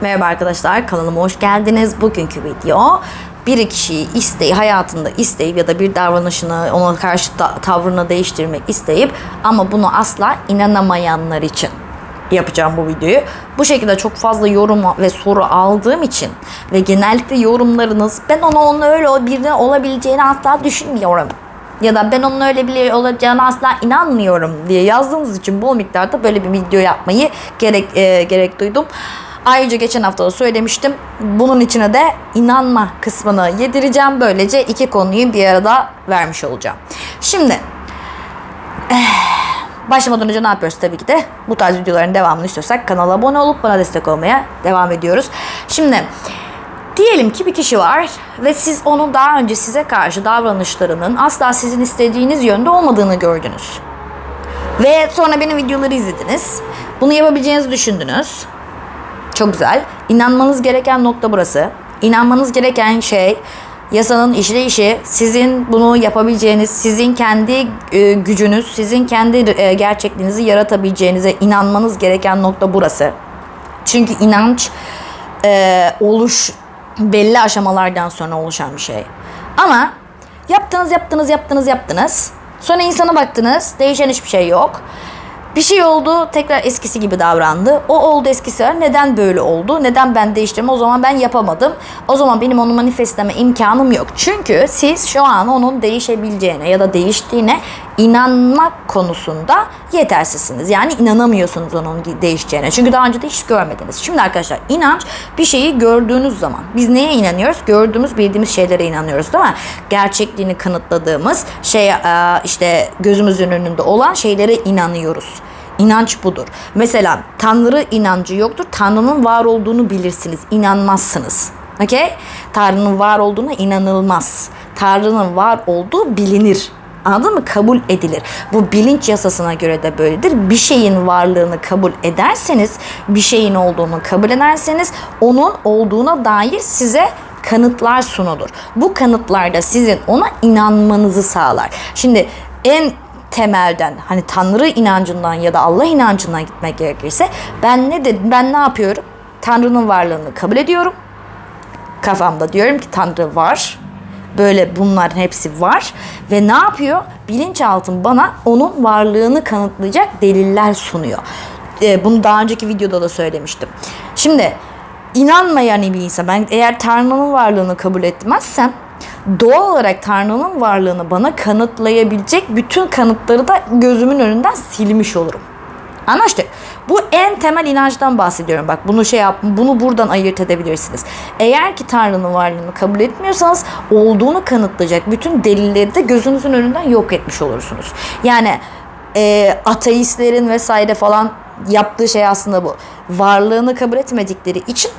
Merhaba arkadaşlar kanalıma hoş geldiniz. Bugünkü video bir kişiyi isteği hayatında isteyip ya da bir davranışını ona karşı ta- tavrını değiştirmek isteyip ama bunu asla inanamayanlar için yapacağım bu videoyu. Bu şekilde çok fazla yorum ve soru aldığım için ve genellikle yorumlarınız ben ona onun öyle birine olabileceğini asla düşünmüyorum ya da ben onun öyle biri olacağına asla inanmıyorum diye yazdığınız için bol miktarda böyle bir video yapmayı gerek e, gerek duydum. Ayrıca geçen hafta da söylemiştim. Bunun içine de inanma kısmını yedireceğim. Böylece iki konuyu bir arada vermiş olacağım. Şimdi Başlamadan önce ne yapıyoruz tabii ki de bu tarz videoların devamını istiyorsak kanala abone olup bana destek olmaya devam ediyoruz. Şimdi diyelim ki bir kişi var ve siz onun daha önce size karşı davranışlarının asla sizin istediğiniz yönde olmadığını gördünüz. Ve sonra benim videoları izlediniz. Bunu yapabileceğinizi düşündünüz. Çok güzel. İnanmanız gereken nokta burası. İnanmanız gereken şey yasanın işleyişi, sizin bunu yapabileceğiniz, sizin kendi e, gücünüz, sizin kendi e, gerçekliğinizi yaratabileceğinize inanmanız gereken nokta burası. Çünkü inanç e, oluş belli aşamalardan sonra oluşan bir şey. Ama yaptınız, yaptınız, yaptınız, yaptınız. Sonra insana baktınız, değişen hiçbir şey yok. Bir şey oldu, tekrar eskisi gibi davrandı. O oldu eskisi var. Neden böyle oldu? Neden ben değiştirdim? O zaman ben yapamadım. O zaman benim onu manifestleme imkanım yok. Çünkü siz şu an onun değişebileceğine ya da değiştiğine inanmak konusunda yetersizsiniz. Yani inanamıyorsunuz onun değişeceğine. Çünkü daha önce de hiç görmediniz. Şimdi arkadaşlar inanç bir şeyi gördüğünüz zaman biz neye inanıyoruz? Gördüğümüz, bildiğimiz şeylere inanıyoruz değil mi? Gerçekliğini kanıtladığımız şey işte gözümüzün önünde olan şeylere inanıyoruz. İnanç budur. Mesela Tanrı inancı yoktur. Tanrı'nın var olduğunu bilirsiniz. İnanmazsınız. Okey? Tanrı'nın var olduğuna inanılmaz. Tanrı'nın var olduğu bilinir. Anladın mı? Kabul edilir. Bu bilinç yasasına göre de böyledir. Bir şeyin varlığını kabul ederseniz, bir şeyin olduğunu kabul ederseniz onun olduğuna dair size kanıtlar sunulur. Bu kanıtlar da sizin ona inanmanızı sağlar. Şimdi en temelden hani Tanrı inancından ya da Allah inancından gitmek gerekirse ben ne dedim? Ben ne yapıyorum? Tanrı'nın varlığını kabul ediyorum. Kafamda diyorum ki Tanrı var. Böyle bunların hepsi var ve ne yapıyor? Bilinçaltım bana onun varlığını kanıtlayacak deliller sunuyor. Ee, bunu daha önceki videoda da söylemiştim. Şimdi inanmayan bir insan ben eğer Tanrı'nın varlığını kabul etmezsem doğal olarak Tanrı'nın varlığını bana kanıtlayabilecek bütün kanıtları da gözümün önünden silmiş olurum. Anlaştık. Bu en temel inançtan bahsediyorum. Bak bunu şey yap, bunu buradan ayırt edebilirsiniz. Eğer ki Tanrı'nın varlığını kabul etmiyorsanız olduğunu kanıtlayacak bütün delilleri de gözünüzün önünden yok etmiş olursunuz. Yani e, ateistlerin vesaire falan yaptığı şey aslında bu. Varlığını kabul etmedikleri için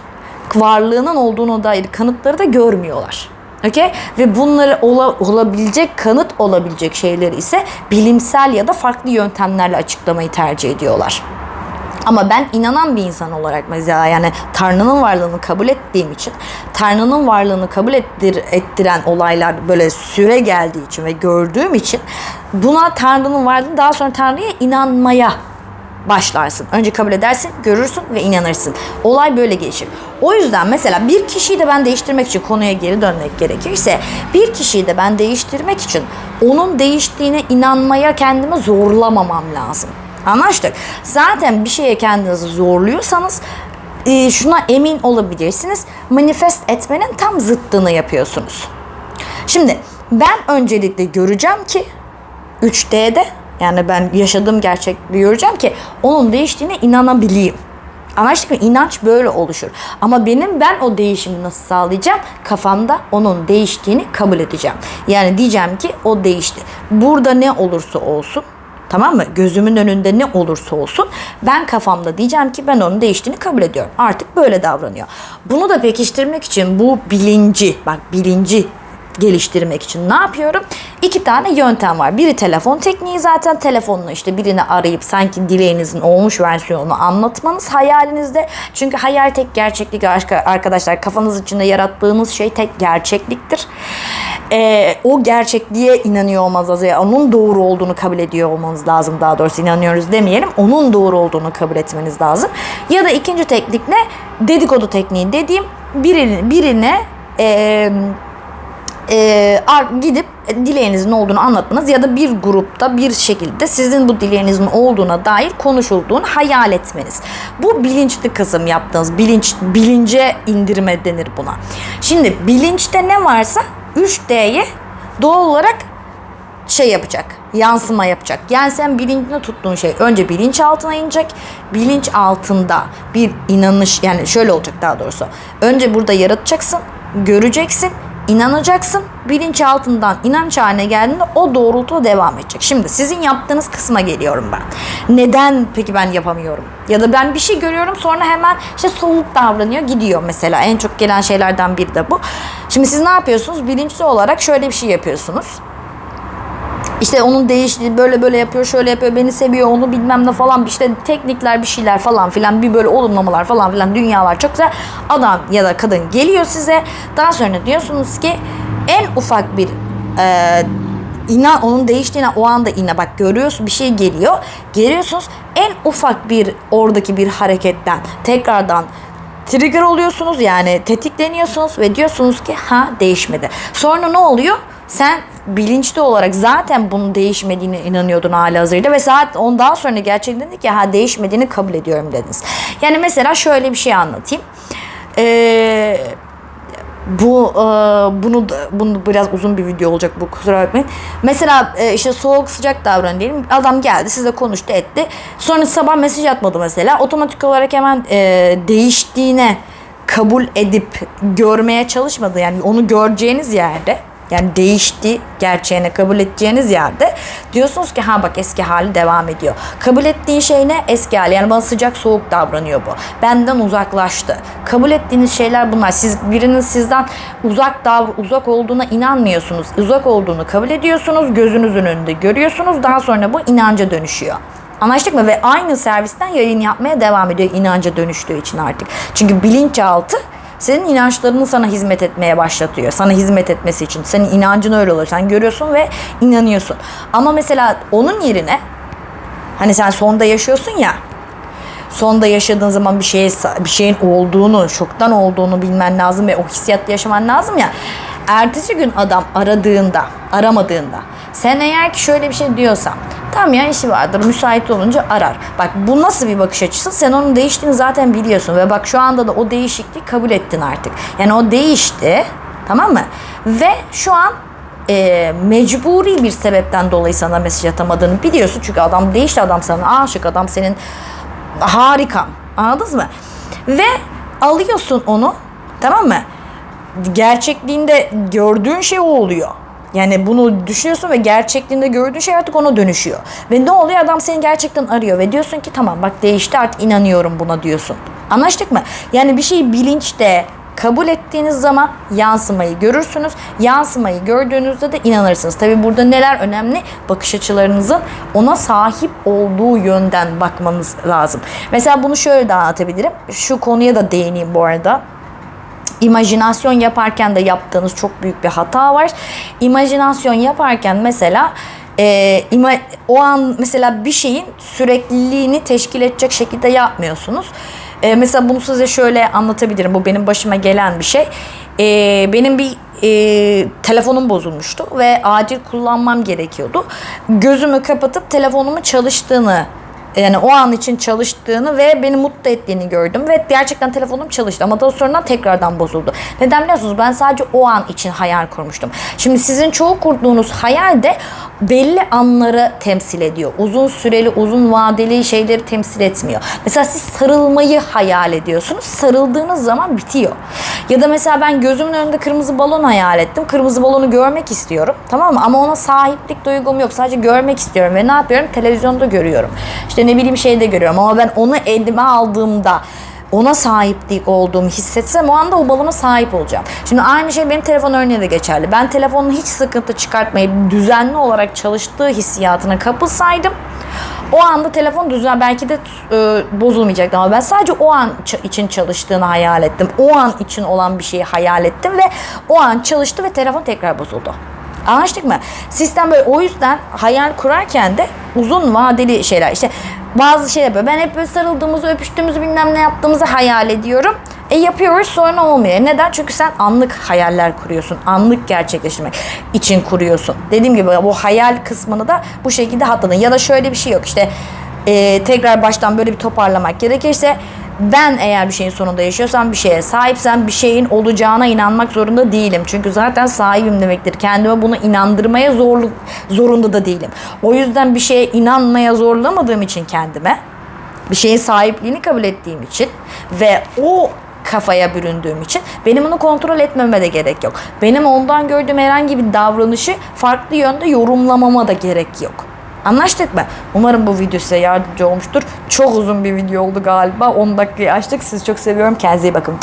varlığının olduğuna dair kanıtları da görmüyorlar. Okay? Ve bunları ola, olabilecek kanıt olabilecek şeyleri ise bilimsel ya da farklı yöntemlerle açıklamayı tercih ediyorlar. Ama ben inanan bir insan olarak mesela yani Tanrı'nın varlığını kabul ettiğim için Tanrı'nın varlığını kabul ettir, ettiren olaylar böyle süre geldiği için ve gördüğüm için buna Tanrı'nın varlığını daha sonra Tanrı'ya inanmaya başlarsın. Önce kabul edersin, görürsün ve inanırsın. Olay böyle gelişir. O yüzden mesela bir kişiyi de ben değiştirmek için konuya geri dönmek gerekirse bir kişiyi de ben değiştirmek için onun değiştiğine inanmaya kendimi zorlamamam lazım. Anlaştık. Zaten bir şeye kendinizi zorluyorsanız e, şuna emin olabilirsiniz. Manifest etmenin tam zıttını yapıyorsunuz. Şimdi ben öncelikle göreceğim ki 3D'de yani ben yaşadığım gerçekliği göreceğim ki onun değiştiğine inanabileyim. Anlaştık mı? İnanç böyle oluşur. Ama benim ben o değişimi nasıl sağlayacağım? Kafamda onun değiştiğini kabul edeceğim. Yani diyeceğim ki o değişti. Burada ne olursa olsun Tamam mı? Gözümün önünde ne olursa olsun ben kafamda diyeceğim ki ben onun değiştiğini kabul ediyorum. Artık böyle davranıyor. Bunu da pekiştirmek için bu bilinci, bak bilinci geliştirmek için ne yapıyorum? İki tane yöntem var. Biri telefon tekniği zaten telefonla işte birini arayıp sanki dileğinizin olmuş versiyonunu anlatmanız hayalinizde. Çünkü hayal tek gerçeklik arka- arkadaşlar. Kafanız içinde yarattığınız şey tek gerçekliktir. Ee, o gerçekliğe inanıyor olmanız lazım. Yani onun doğru olduğunu kabul ediyor olmanız lazım. Daha doğrusu inanıyoruz demeyelim. Onun doğru olduğunu kabul etmeniz lazım. Ya da ikinci teknik ne? Dedikodu tekniği dediğim birine, birine eee e, gidip dileğinizin olduğunu anlatmanız ya da bir grupta bir şekilde sizin bu dileğinizin olduğuna dair konuşulduğunu hayal etmeniz. Bu bilinçli kısım yaptığınız bilinç bilince indirme denir buna. Şimdi bilinçte ne varsa 3D'ye doğal olarak şey yapacak. Yansıma yapacak. Yani sen bilincinde tuttuğun şey önce bilinç altına inecek. Bilinç altında bir inanış yani şöyle olacak daha doğrusu. Önce burada yaratacaksın, göreceksin, inanacaksın. Bilinç altından inanç haline geldiğinde o doğrultuda devam edecek. Şimdi sizin yaptığınız kısma geliyorum ben. Neden peki ben yapamıyorum? Ya da ben bir şey görüyorum sonra hemen işte soğuk davranıyor gidiyor mesela. En çok gelen şeylerden biri de bu. Şimdi siz ne yapıyorsunuz? Bilinçli olarak şöyle bir şey yapıyorsunuz. İşte onun değiştiği böyle böyle yapıyor şöyle yapıyor beni seviyor onu bilmem ne falan işte teknikler bir şeyler falan filan bir böyle olumlamalar falan filan dünyalar çok güzel. Adam ya da kadın geliyor size daha sonra diyorsunuz ki en ufak bir e, inan onun değiştiğine o anda ina bak görüyorsun bir şey geliyor geliyorsunuz en ufak bir oradaki bir hareketten tekrardan trigger oluyorsunuz yani tetikleniyorsunuz ve diyorsunuz ki ha değişmedi. Sonra ne oluyor? Sen bilinçli olarak zaten bunun değişmediğine inanıyordun hali hazırda ve saat ondan sonra gerçekten dedi ki ha değişmediğini kabul ediyorum dediniz. Yani mesela şöyle bir şey anlatayım. Eee bu e, bunu bunu biraz uzun bir video olacak bu kusura bakmayın. Mesela e, işte soğuk sıcak davran diyelim. Adam geldi sizle konuştu etti. Sonra sabah mesaj atmadı mesela. Otomatik olarak hemen e, değiştiğine kabul edip görmeye çalışmadı. Yani onu göreceğiniz yerde yani değişti gerçeğine kabul edeceğiniz yerde diyorsunuz ki ha bak eski hali devam ediyor. Kabul ettiğin şey ne? Eski hali. Yani bana sıcak soğuk davranıyor bu. Benden uzaklaştı. Kabul ettiğiniz şeyler bunlar. Siz birinin sizden uzak dav uzak olduğuna inanmıyorsunuz. Uzak olduğunu kabul ediyorsunuz. Gözünüzün önünde görüyorsunuz. Daha sonra bu inanca dönüşüyor. Anlaştık mı? Ve aynı servisten yayın yapmaya devam ediyor inanca dönüştüğü için artık. Çünkü bilinçaltı senin inançlarını sana hizmet etmeye başlatıyor. Sana hizmet etmesi için. Senin inancın öyle oluyor. Sen görüyorsun ve inanıyorsun. Ama mesela onun yerine hani sen sonda yaşıyorsun ya sonda yaşadığın zaman bir şeye bir şeyin olduğunu, şoktan olduğunu bilmen lazım ve o hissiyatla yaşaman lazım ya. Ertesi gün adam aradığında, aramadığında sen eğer ki şöyle bir şey diyorsan tamam ya işi vardır müsait olunca arar. Bak bu nasıl bir bakış açısı? Sen onun değiştiğini zaten biliyorsun ve bak şu anda da o değişikliği kabul ettin artık. Yani o değişti tamam mı? Ve şu an e, mecburi bir sebepten dolayı sana mesaj atamadığını biliyorsun. Çünkü adam değişti adam sana aşık adam senin harika anladınız mı? Ve alıyorsun onu tamam mı? Gerçekliğinde gördüğün şey o oluyor. Yani bunu düşünüyorsun ve gerçekliğinde gördüğün şey artık ona dönüşüyor. Ve ne oluyor? Adam seni gerçekten arıyor ve diyorsun ki tamam bak değişti artık inanıyorum buna diyorsun. Anlaştık mı? Yani bir şeyi bilinçte kabul ettiğiniz zaman yansımayı görürsünüz. Yansımayı gördüğünüzde de inanırsınız. Tabi burada neler önemli? Bakış açılarınızın ona sahip olduğu yönden bakmanız lazım. Mesela bunu şöyle de anlatabilirim. Şu konuya da değineyim bu arada. İmajinasyon yaparken de yaptığınız çok büyük bir hata var. İmajinasyon yaparken mesela e, ima- o an mesela bir şeyin sürekliliğini teşkil edecek şekilde yapmıyorsunuz. E, mesela bunu size şöyle anlatabilirim. Bu benim başıma gelen bir şey. E, benim bir e, telefonum bozulmuştu ve acil kullanmam gerekiyordu. Gözümü kapatıp telefonumun çalıştığını yani o an için çalıştığını ve beni mutlu ettiğini gördüm ve gerçekten telefonum çalıştı ama daha sonra tekrardan bozuldu. Neden biliyorsunuz? Ben sadece o an için hayal kurmuştum. Şimdi sizin çoğu kurduğunuz hayal de belli anları temsil ediyor. Uzun süreli, uzun vadeli şeyleri temsil etmiyor. Mesela siz sarılmayı hayal ediyorsunuz. Sarıldığınız zaman bitiyor. Ya da mesela ben gözümün önünde kırmızı balon hayal ettim. Kırmızı balonu görmek istiyorum. Tamam mı? Ama ona sahiplik duygum yok. Sadece görmek istiyorum ve ne yapıyorum? Televizyonda görüyorum. İşte ne bileyim şeyde görüyorum ama ben onu elime aldığımda ona sahip değil olduğumu hissetsem o anda o balona sahip olacağım. Şimdi aynı şey benim telefon örneği de geçerli. Ben telefonun hiç sıkıntı çıkartmayıp düzenli olarak çalıştığı hissiyatına kapılsaydım o anda telefon düzen belki de e, bozulmayacaktı ama ben sadece o an için çalıştığını hayal ettim. O an için olan bir şeyi hayal ettim ve o an çalıştı ve telefon tekrar bozuldu. Anlaştık mı? Sistem böyle o yüzden hayal kurarken de uzun vadeli şeyler işte bazı şeyler böyle ben hep böyle sarıldığımızı öpüştüğümüzü bilmem ne yaptığımızı hayal ediyorum. E yapıyoruz sonra olmuyor. Neden? Çünkü sen anlık hayaller kuruyorsun. Anlık gerçekleştirmek için kuruyorsun. Dediğim gibi bu hayal kısmını da bu şekilde hatırlayın. Ya da şöyle bir şey yok işte e, tekrar baştan böyle bir toparlamak gerekirse ben eğer bir şeyin sonunda yaşıyorsam bir şeye sahipsem bir şeyin olacağına inanmak zorunda değilim. Çünkü zaten sahibim demektir. Kendime bunu inandırmaya zorluk zorunda da değilim. O yüzden bir şeye inanmaya zorlamadığım için kendime bir şeyin sahipliğini kabul ettiğim için ve o kafaya büründüğüm için benim onu kontrol etmeme de gerek yok. Benim ondan gördüğüm herhangi bir davranışı farklı yönde yorumlamama da gerek yok. Anlaştık mı? Umarım bu video size yardımcı olmuştur. Çok uzun bir video oldu galiba. 10 dakikayı açtık. Sizi çok seviyorum. Kendinize iyi bakın.